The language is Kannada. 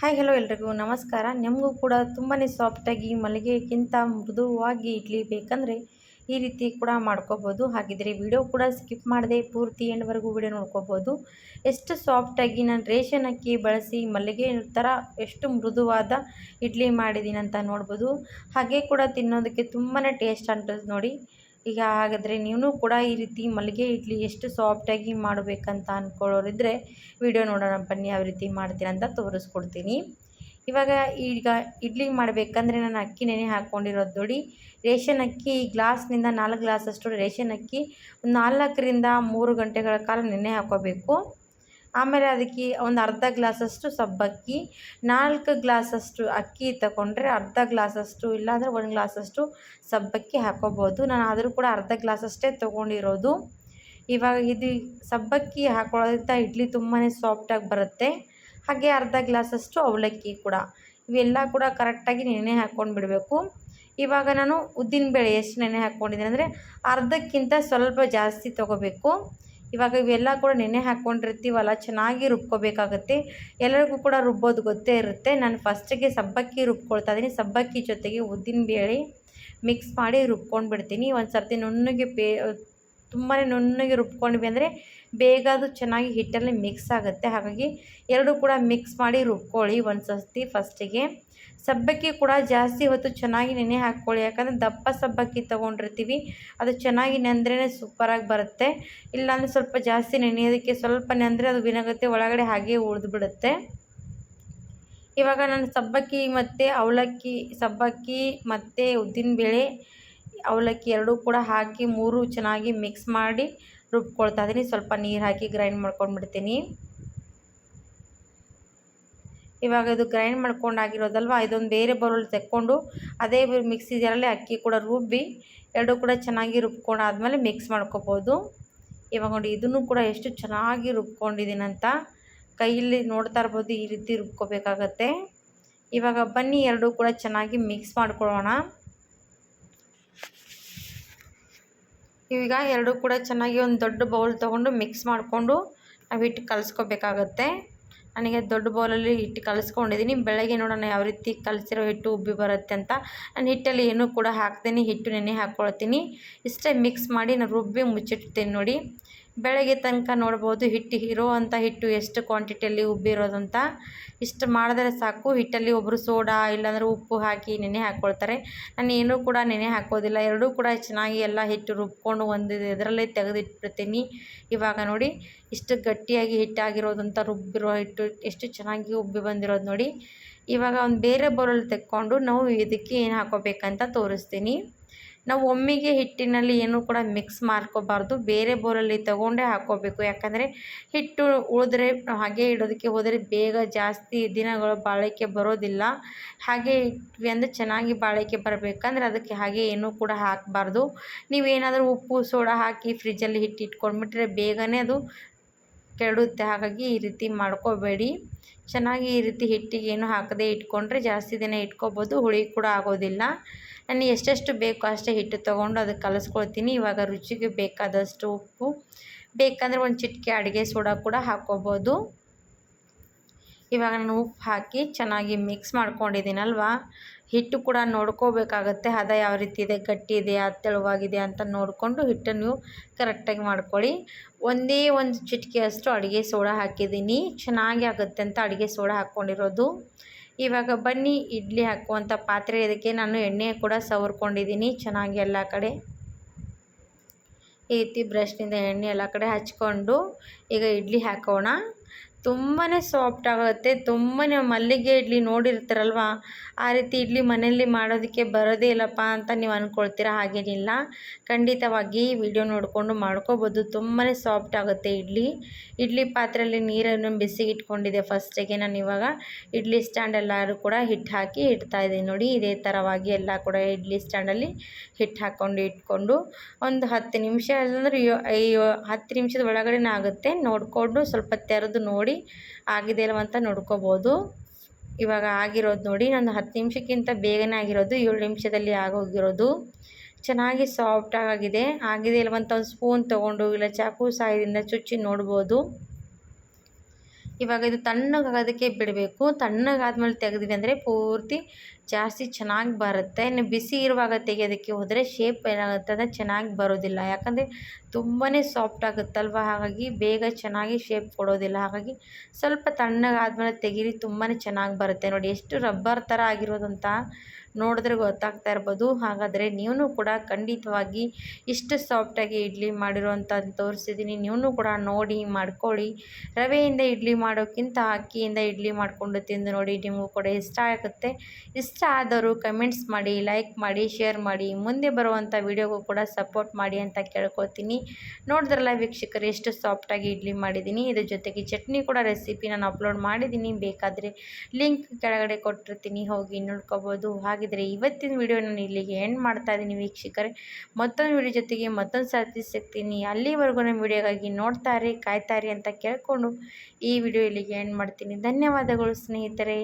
ಹಾಯ್ ಹಲೋ ಎಲ್ರಿಗೂ. ನಮಸ್ಕಾರ. ನಿಮಗೂ ಕೂಡ ತುಂಬಾ ಸಾಫ್ಟಾಗಿ ಮಲ್ಲಿಗೆಗಿಂತ ಮೃದುವಾಗಿ ಇಡ್ಲಿ ಬೇಕಂದರೆ ಈ ರೀತಿ ಕೂಡ ಮಾಡ್ಕೋಬೋದು. ಹಾಗಿದ್ರೆ ವಿಡಿಯೋ ಕೂಡ ಸ್ಕಿಪ್ ಮಾಡದೆ ಪೂರ್ತಿ ಎಂಡ್ವರೆಗೂ ವಿಡಿಯೋ ನೋಡ್ಕೋಬೋದು. ಎಷ್ಟು ಸಾಫ್ಟಾಗಿ ನಾನು ರೇಷನ್ ಅಕ್ಕಿ ಬಳಸಿ ಮಲ್ಲಿಗೆ ಥರ ಎಷ್ಟು ಮೃದುವಾದ ಇಡ್ಲಿ ಮಾಡಿದ್ದೀನಿ ಅಂತ ನೋಡ್ಬೋದು. ಹಾಗೆ ಕೂಡ ತಿನ್ನೋದಕ್ಕೆ ತುಂಬಾ ಟೇಸ್ಟ್ ಅಂತ ನೋಡಿ. ಈಗ ಹಾಗಾದರೆ ನೀವು ಕೂಡ ಈ ರೀತಿ ಮಲ್ಲಿಗೆ ಇಡ್ಲಿ ಎಷ್ಟು ಸಾಫ್ಟಾಗಿ ಮಾಡಬೇಕಂತ ಅಂದ್ಕೊಳ್ಳೋರಿದ್ದರೆ ವಿಡಿಯೋ ನೋಡೋಣ ಬನ್ನಿ, ಯಾವ ರೀತಿ ಮಾಡ್ತೀನಿ ಅಂತ ತೋರಿಸ್ಕೊಡ್ತೀನಿ. ಇವಾಗ ಈಗ ಇಡ್ಲಿ ಮಾಡಬೇಕಂದ್ರೆ ನಾನು ಅಕ್ಕಿ ನೆನೆ ಹಾಕ್ಕೊಂಡಿರೋದು ನೋಡಿ. ರೇಷನ್ ಅಕ್ಕಿ ಗ್ಲಾಸ್ನಿಂದ ನಾಲ್ಕು ಗ್ಲಾಸಷ್ಟು ರೇಷನ್ ಅಕ್ಕಿ ನಾಲ್ಕರಿಂದ ಮೂರು ಗಂಟೆಗಳ ಕಾಲ ನೆನೆ ಹಾಕೋಬೇಕು. ಆಮೇಲೆ ಅದಕ್ಕೆ ಒಂದು ಅರ್ಧ ಗ್ಲಾಸಷ್ಟು ಸಬ್ಬಕ್ಕಿ, ನಾಲ್ಕು ಗ್ಲಾಸಷ್ಟು ಅಕ್ಕಿ ತಗೊಂಡ್ರೆ ಅರ್ಧ ಗ್ಲಾಸಷ್ಟು, ಇಲ್ಲಾಂದರೆ ಒಂದು ಗ್ಲಾಸಷ್ಟು ಸಬ್ಬಕ್ಕಿ ಹಾಕೋಬೋದು. ನಾನು ಆದರೂ ಕೂಡ ಅರ್ಧ ಗ್ಲಾಸಷ್ಟೇ ತೊಗೊಂಡಿರೋದು. ಇವಾಗ ಇದು ಸಬ್ಬಕ್ಕಿ ಹಾಕೊಳ್ಳೋದ್ರಿಂದ ಇಡ್ಲಿ ತುಂಬಾ ಸಾಫ್ಟಾಗಿ ಬರುತ್ತೆ. ಹಾಗೆ ಅರ್ಧ ಗ್ಲಾಸಷ್ಟು ಅವಲಕ್ಕಿ ಕೂಡ. ಇವೆಲ್ಲ ಕೂಡ ಕರೆಕ್ಟಾಗಿ ನೆನೆ ಹಾಕ್ಕೊಂಡು ಬಿಡಬೇಕು ಇವಾಗ ನಾನು ಉದ್ದಿನಬೇಳೆ ಎಷ್ಟು ನೆನೆ ಹಾಕ್ಕೊಂಡಿದ್ದೀನಿ ಅಂದರೆ ಅರ್ಧಕ್ಕಿಂತ ಸ್ವಲ್ಪ ಜಾಸ್ತಿ ತೊಗೋಬೇಕು. ಇವಾಗ ಇವೆಲ್ಲ ಕೂಡ ನೆನೆ ಹಾಕ್ಕೊಂಡಿರ್ತೀವಲ್ಲ, ಚೆನ್ನಾಗಿ ರುಬ್ಕೋಬೇಕಾಗುತ್ತೆ. ಎಲ್ಲರಿಗೂ ಕೂಡ ರುಬ್ಬೋದು, ಗೊತ್ತೇ ಇರುತ್ತೆ. ನಾನು ಫಸ್ಟಿಗೆ ಸಬ್ಬಕ್ಕಿ ರುಬ್ಕೊಳ್ತಾ ಇದ್ದೀನಿ. ಸಬ್ಬಕ್ಕಿ ಜೊತೆಗೆ ಉದ್ದಿನ ಬೇಳೆ ಮಿಕ್ಸ್ ಮಾಡಿ ರುಬ್ಕೊಂಡು ಬಿಡ್ತೀನಿ ಒಂದು ಸರ್ತಿ ನುಣ್ಣಗೆ ಬೇ ತುಂಬಾ ನುಣ್ಣಗೆ ರುಬ್ಕೊಂಡ್ವಿ ಅಂದರೆ ಬೇಗ ಅದು ಚೆನ್ನಾಗಿ ಹಿಟ್ಟಲ್ಲಿ ಮಿಕ್ಸ್ ಆಗುತ್ತೆ. ಹಾಗಾಗಿ ಎರಡೂ ಕೂಡ ಮಿಕ್ಸ್ ಮಾಡಿ ರುಬ್ಕೊಳ್ಳಿ ಒಂದು ಸರ್ತಿ ಫಸ್ಟಿಗೆ ಸಬ್ಬಕ್ಕಿ ಕೂಡ ಜಾಸ್ತಿ ಹೊತ್ತು ಚೆನ್ನಾಗಿ ನೆನೆ ಹಾಕ್ಕೊಳ್ಳಿ. ಯಾಕಂದರೆ ದಪ್ಪ ಸಬ್ಬಕ್ಕಿ ತೊಗೊಂಡಿರ್ತೀವಿ, ಅದು ಚೆನ್ನಾಗಿ ನೆಂದ್ರೇ ಸೂಪರಾಗಿ ಬರುತ್ತೆ. ಇಲ್ಲಾಂದರೆ ಸ್ವಲ್ಪ ಜಾಸ್ತಿ ನೆನೆಯೋದಕ್ಕೆ ಸ್ವಲ್ಪ ನೆಂದರೆ ಅದು ವಿನಗುತ್ತೆ ಒಳಗಡೆ ಹಾಗೆ ಉಳಿದ್ಬಿಡುತ್ತೆ. ಇವಾಗ ನಾನು ಸಬ್ಬಕ್ಕಿ ಮತ್ತು ಅವಲಕ್ಕಿ, ಸಬ್ಬಕ್ಕಿ ಮತ್ತು ಉದ್ದಿನಬೇಳೆ ಅವಲಕ್ಕಿ ಎರಡೂ ಕೂಡ ಹಾಕಿ ಮೂರು ಚೆನ್ನಾಗಿ ಮಿಕ್ಸ್ ಮಾಡಿ ರುಬ್ಕೊಳ್ತಾ ಇದ್ದೀನಿ ಸ್ವಲ್ಪ ನೀರು ಹಾಕಿ ಗ್ರೈಂಡ್ ಮಾಡ್ಕೊಂಡ್ಬಿಡ್ತೀನಿ. ಇವಾಗ ಇದು ಗ್ರೈಂಡ್ ಮಾಡ್ಕೊಂಡಾಗಿರೋದಲ್ವ? ಇದೊಂದು ಬೇರೆ ಬೌಲ್ ತೆಕ್ಕೊಂಡು ಅದೇ ಮಿಕ್ಸಿ ಜಾರಲ್ಲಿ ಅಕ್ಕಿ ಕೂಡ ರುಬ್ಬಿ ಎರಡೂ ಕೂಡ ಚೆನ್ನಾಗಿ ರುಬ್ಕೊಂಡಾದ್ಮೇಲೆ ಮಿಕ್ಸ್ ಮಾಡ್ಕೊಬೋದು. ಇವಾಗ ನೋಡಿ, ಇದನ್ನು ಕೂಡ ಎಷ್ಟು ಚೆನ್ನಾಗಿ ರುಬ್ಕೊಂಡಿದ್ದೀನಂತ ಕೈಯಲ್ಲಿ ನೋಡ್ತಾ ಇರ್ಬೋದು. ಈ ರೀತಿ ರುಬ್ಕೋಬೇಕಾಗತ್ತೆ. ಇವಾಗ ಬನ್ನಿ, ಎರಡೂ ಕೂಡ ಚೆನ್ನಾಗಿ ಮಿಕ್ಸ್ ಮಾಡ್ಕೊಳ್ಳೋಣ. ಈಗ ಎರಡೂ ಕೂಡ ಚೆನ್ನಾಗಿ ಒಂದು ದೊಡ್ಡ ಬೌಲ್ ತೊಗೊಂಡು ಮಿಕ್ಸ್ ಮಾಡಿಕೊಂಡು ನಾವು ಹಿಟ್ಟು ಕಲಿಸ್ಕೋಬೇಕಾಗತ್ತೆ. ನನಗೆ ದೊಡ್ಡ ಬೌಲಲ್ಲಿ ಹಿಟ್ಟು ಕಲಿಸ್ಕೊಂಡಿದ್ದೀನಿ ಬೆಳಗ್ಗೆ ನೋಡೋಣ ಯಾವ ರೀತಿ ಕಲಸಿರೋ ಹಿಟ್ಟು ಉಬ್ಬಿ ಬರುತ್ತೆ ಅಂತ ನಾನು ಹಿಟ್ಟಲ್ಲಿ ಏನು ಕೂಡ ಹಾಕ್ತೀನಿ. ಹಿಟ್ಟು ನೆನೆ ಹಾಕ್ಕೊಳ್ತೀನಿ ಇಷ್ಟೇ ಮಿಕ್ಸ್ ಮಾಡಿ ನಾನು ರುಬ್ಬಿ ಮುಚ್ಚಿಡ್ತೀನಿ ನೋಡಿ. ಬೆಳಗ್ಗೆ ತನಕ ನೋಡ್ಬೋದು ಹಿಟ್ಟು ಇರೋ ಅಂಥ ಹಿಟ್ಟು ಎಷ್ಟು ಕ್ವಾಂಟಿಟಿಯಲ್ಲಿ ಉಬ್ಬಿರೋದಂತ. ಇಷ್ಟು ಮಾಡಿದ್ರೆ ಸಾಕು. ಹಿಟ್ಟಲ್ಲಿ ಒಬ್ಬರು ಸೋಡಾ ಇಲ್ಲಾಂದರೆ ಉಪ್ಪು ಹಾಕಿ ನೆನೆ ಹಾಕ್ಕೊಳ್ತಾರೆ ನಾನು ಏನೂ ಕೂಡ ನೆನೆ ಹಾಕೋದಿಲ್ಲ. ಎರಡೂ ಕೂಡ ಚೆನ್ನಾಗಿ ಎಲ್ಲ ಹಿಟ್ಟು ರುಬ್ಕೊಂಡು ಒಂದು ಇದರಲ್ಲೇ ತೆಗೆದಿಟ್ಬಿಡ್ತೀನಿ. ಇವಾಗ ನೋಡಿ, ಇಷ್ಟು ಗಟ್ಟಿಯಾಗಿ ಹಿಟ್ಟಾಗಿರೋದಂತ ರುಬ್ಬಿರೋ ಹಿಟ್ಟು ಎಷ್ಟು ಚೆನ್ನಾಗಿ ಉಬ್ಬಿ ಬಂದಿರೋದು ನೋಡಿ. ಇವಾಗ ಒಂದು ಬೇರೆ ಬೌಲಲ್ಲಿ ತೆಕ್ಕೊಂಡು ನಾವು ಇದಕ್ಕೆ ಏನು ಹಾಕೋಬೇಕಂತ ತೋರಿಸ್ತೀನಿ. ನಾವು ಒಮ್ಮೆಗೆ ಹಿಟ್ಟಿನಲ್ಲಿ ಏನೂ ಕೂಡ ಮಿಕ್ಸ್ ಮಾಡ್ಕೋಬಾರ್ದು. ಬೇರೆ ಬೋರಲ್ಲಿ ತಗೊಂಡೇ ಹಾಕ್ಕೋಬೇಕು. ಯಾಕಂದರೆ ಹಿಟ್ಟು ಉಳಿದ್ರೆ ಹಾಗೆ ಇಡೋದಕ್ಕೆ ಹೋದರೆ ಬೇಗ ಜಾಸ್ತಿ ದಿನಗಳು ಬಾಳಿಕೆ ಬರೋದಿಲ್ಲ. ಹಾಗೆ ಇಟ್ವಿ ಅಂದರೆ ಚೆನ್ನಾಗಿ ಬಾಳಿಕೆ ಬರಬೇಕಂದ್ರೆ ಅದಕ್ಕೆ ಹಾಗೆ ಏನೂ ಕೂಡ ಹಾಕಬಾರ್ದು. ನೀವೇನಾದರೂ ಉಪ್ಪು, ಸೋಡಾ ಹಾಕಿ ಫ್ರಿಜ್ಜಲ್ಲಿ ಹಿಟ್ಟು ಇಟ್ಕೊಂಡ್ಬಿಟ್ರೆ ಬೇಗನೆ ಅದು ಕೆಡುತ್ತೆ. ಹಾಗಾಗಿ ಈ ರೀತಿ ಮಾಡ್ಕೋಬೇಡಿ. ಚೆನ್ನಾಗಿ ಈ ರೀತಿ ಹಿಟ್ಟಿಗೆ ಏನು ಹಾಕದೆ ಇಟ್ಕೊಂಡ್ರೆ ಜಾಸ್ತಿ ದಿನ ಇಟ್ಕೋಬೋದು, ಹುಳಿ ಕೂಡ ಆಗೋದಿಲ್ಲ. ನಾನು ಎಷ್ಟೆಷ್ಟು ಬೇಕು ಅಷ್ಟೇ ಹಿಟ್ಟು ತೊಗೊಂಡು ಅದಕ್ಕೆ ಕಲಸ್ಕೊಳ್ತೀನಿ. ಇವಾಗ ರುಚಿಗೆ ಬೇಕಾದಷ್ಟು ಉಪ್ಪು, ಬೇಕಂದರೆ ಒಂದು ಚಿಟಿಕೆ ಅಡುಗೆ ಸೋಡಾ ಕೂಡ ಹಾಕ್ಕೋಬೋದು ಇವಾಗ ನಾನು ಉಪ್ಪು ಹಾಕಿ ಚೆನ್ನಾಗಿ ಮಿಕ್ಸ್ ಮಾಡ್ಕೊಂಡಿದ್ದೀನಲ್ವ? ಹಿಟ್ಟು ಕೂಡ ನೋಡ್ಕೋಬೇಕಾಗತ್ತೆ, ಹದ ಯಾವ ರೀತಿ ಇದೆ, ಗಟ್ಟಿ ಇದೆಯಾ, ತೆಳುವಾಗಿದೆ ಅಂತ ನೋಡಿಕೊಂಡು ಹಿಟ್ಟನ್ನು ನೀವು ಕರೆಕ್ಟಾಗಿ ಮಾಡ್ಕೊಳ್ಳಿ. ಒಂದೇ ಒಂದು ಚಿಟಿಕೆಯಷ್ಟು ಅಡುಗೆ ಸೋಡಾ ಹಾಕಿದ್ದೀನಿ. ಚೆನ್ನಾಗಿ ಆಗುತ್ತೆ ಅಂತ ಅಡುಗೆ ಸೋಡಾ ಹಾಕ್ಕೊಂಡಿರೋದು. ಇವಾಗ ಬನ್ನಿ, ಇಡ್ಲಿ ಹಾಕುವಂಥ ಪಾತ್ರೆ. ಇದಕ್ಕೆ ನಾನು ಎಣ್ಣೆ ಕೂಡ ಸವರ್ಕೊಂಡಿದ್ದೀನಿ ಚೆನ್ನಾಗಿ ಎಲ್ಲ ಕಡೆ. ಈ ರೀತಿ ಬ್ರಷ್ನಿಂದ ಎಣ್ಣೆ ಎಲ್ಲ ಕಡೆ ಹಚ್ಕೊಂಡು ಈಗ ಇಡ್ಲಿ ಹಾಕೋಣ. ತುಂಬಾ ಸಾಫ್ಟ್ ಆಗುತ್ತೆ. ತುಂಬಾ ಮಲ್ಲಿಗೆ ಇಡ್ಲಿ ನೋಡಿರ್ತೀರಲ್ವ? ಆ ರೀತಿ ಇಡ್ಲಿ ಮನೆಯಲ್ಲಿ ಮಾಡೋದಕ್ಕೆ ಬರೋದೇ ಇಲ್ಲಪ್ಪ ಅಂತ ನೀವು ಅಂದ್ಕೊಳ್ತೀರಾ ಹಾಗೇನಿಲ್ಲ. ಖಂಡಿತವಾಗಿ ವಿಡಿಯೋ ನೋಡಿಕೊಂಡು ಮಾಡ್ಕೋಬೋದು. ತುಂಬಾ ಸಾಫ್ಟ್ ಆಗುತ್ತೆ ಇಡ್ಲಿ. ಇಡ್ಲಿ ಪಾತ್ರೆಯಲ್ಲಿ ನೀರನ್ನು ಬಿಸಿಗೆ ಇಟ್ಕೊಂಡಿದ್ದೆ ಫಸ್ಟಿಗೆ ನಾನು ಇವಾಗ ಇಡ್ಲಿ ಸ್ಟ್ಯಾಂಡ್ ಎಲ್ಲರೂ ಕೂಡ ಹಿಟ್ಟು ಹಾಕಿ ಇಡ್ತಾ ಇದ್ದೀನಿ ನೋಡಿ. ಇದೇ ಥರವಾಗಿ ಎಲ್ಲ ಕೂಡ ಇಡ್ಲಿ ಸ್ಟ್ಯಾಂಡಲ್ಲಿ ಹಿಟ್ಟು ಹಾಕ್ಕೊಂಡು ಇಟ್ಕೊಂಡು ಒಂದು ಹತ್ತು ನಿಮಿಷ ಅಂದರೆ ಹತ್ತು ನಿಮಿಷದ ಒಳಗಡೆನೇ ಆಗುತ್ತೆ. ನೋಡಿಕೊಂಡು ಸ್ವಲ್ಪ ತೆರೆದು ನೋಡಿ ನೋಡಿ ಆಗಿದೆ ಅಂತ ನೋಡ್ಕೋಬೋದು. ಇವಾಗ ಆಗಿರೋದು ನೋಡಿ ನಾನು ಹತ್ತು ನಿಮಿಷಕ್ಕಿಂತ ಬೇಗನೆ ಆಗಿರೋದು, ಏಳು ನಿಮಿಷದಲ್ಲಿ ಆಗೋಗಿರೋದು. ಚೆನ್ನಾಗಿ ಸಾಫ್ಟಾಗಿದೆ ಆಗಿದೆ ಇಲ್ವಂತ ಒಂದು ಸ್ಪೂನ್ ತೊಗೊಂಡು, ಇಲ್ಲ ಚಾಕು ಸಹಾಯದಿಂದ ಚುಚ್ಚಿ ನೋಡ್ಬೋದು. ಇವಾಗ ಇದು ತಣ್ಣಗಾಗೋದಕ್ಕೆ ಬಿಡಬೇಕು. ತಣ್ಣಗಾದ್ಮೇಲೆ ತೆಗೆದ್ವಿ ಅಂದರೆ ಪೂರ್ತಿ ಜಾಸ್ತಿ ಚೆನ್ನಾಗಿ ಬರುತ್ತೆ. ಇನ್ನು ಬಿಸಿ ಇರುವಾಗ ತೆಗೆಯೋದಕ್ಕೆ ಹೋದರೆ ಶೇಪ್ ಏನಾಗುತ್ತೆ ಅಂದರೆ ಚೆನ್ನಾಗಿ ಬರೋದಿಲ್ಲ. ಯಾಕಂದರೆ ತುಂಬಾ ಸಾಫ್ಟ್ ಆಗುತ್ತಲ್ವ? ಹಾಗಾಗಿ ಬೇಗ ಚೆನ್ನಾಗಿ ಶೇಪ್ ಕೊಡೋದಿಲ್ಲ. ಹಾಗಾಗಿ ಸ್ವಲ್ಪ ತಣ್ಣಗಾದ್ಮೇಲೆ ತೆಗೀರಿ ತುಂಬಾ ಚೆನ್ನಾಗಿ ಬರುತ್ತೆ. ನೋಡಿ, ಎಷ್ಟು ರಬ್ಬರ್ ಥರ ಆಗಿರೋದಂತ ನೋಡಿದ್ರೆ ಗೊತ್ತಾಗ್ತಾ ಇರ್ಬೋದು. ಹಾಗಾದರೆ ನೀವು ಕೂಡ ಖಂಡಿತವಾಗಿ ಇಷ್ಟು ಸಾಫ್ಟಾಗಿ ಇಡ್ಲಿ ಮಾಡಿರೋ ತೋರಿಸಿದ್ದೀನಿ. ನೀವು ಕೂಡ ನೋಡಿ ಮಾಡ್ಕೊಳ್ಳಿ. ರವೆಯಿಂದ ಇಡ್ಲಿ ಮಾಡೋಕ್ಕಿಂತ ಅಕ್ಕಿಯಿಂದ ಇಡ್ಲಿ ಮಾಡಿಕೊಂಡು ತಿಂದು ನೋಡಿ ನಿಮಗೂ ಕೂಡ ಇಷ್ಟ ಆಗುತ್ತೆ. ಇಷ್ಟ ಆದವರು ಕಮೆಂಟ್ಸ್ ಮಾಡಿ ಲೈಕ್ ಮಾಡಿ ಶೇರ್ ಮಾಡಿ. ಮುಂದೆ ಬರುವಂಥ ವಿಡಿಯೋಗೂ ಕೂಡ ಸಪೋರ್ಟ್ ಮಾಡಿ ಅಂತ ಕೇಳ್ಕೊತೀನಿ ನೋಡಿದ್ರಲ್ಲ ವೀಕ್ಷಕರು, ಎಷ್ಟು ಸಾಫ್ಟಾಗಿ ಇಡ್ಲಿ ಮಾಡಿದ್ದೀನಿ. ಇದ್ರ ಜೊತೆಗೆ ಚಟ್ನಿ ಕೂಡ ರೆಸಿಪಿ ನಾನು ಅಪ್ಲೋಡ್ ಮಾಡಿದ್ದೀನಿ. ಬೇಕಾದರೆ ಲಿಂಕ್ ಕೆಳಗಡೆ ಕೊಟ್ಟಿರ್ತೀನಿ. ಹೋಗಿ ನೋಡ್ಕೋಬೋದು. ಹಾಗಿದ್ರೆ ಇವತ್ತಿನ ವಿಡಿಯೋ ನಾನು ಇಲ್ಲಿಗೆ ಎಂಡ್ ಮಾಡ್ತಾ ಇದ್ದೀನಿ ವೀಕ್ಷಕರೇ. ಮತ್ತೊಂದು ವಿಡಿಯೋ ಜೊತೆಗೆ ಮತ್ತೊಂದು ಸರ್ತಿ ಸಿಗ್ತೀನಿ. ಅಲ್ಲಿವರೆಗೂ ನಮ್ಮ ವಿಡಿಯೋಗಾಗಿ ನೋಡ್ತಾರೆ, ಕಾಯ್ತಾರೆ ಅಂತ ಕೇಳಿಕೊಂಡು ಈ ವಿಡಿಯೋ ಇಲ್ಲಿಗೆ ಎಂಡ್ ಮಾಡ್ತೀನಿ. ಧನ್ಯವಾದಗಳು ಸ್ನೇಹಿತರೆ.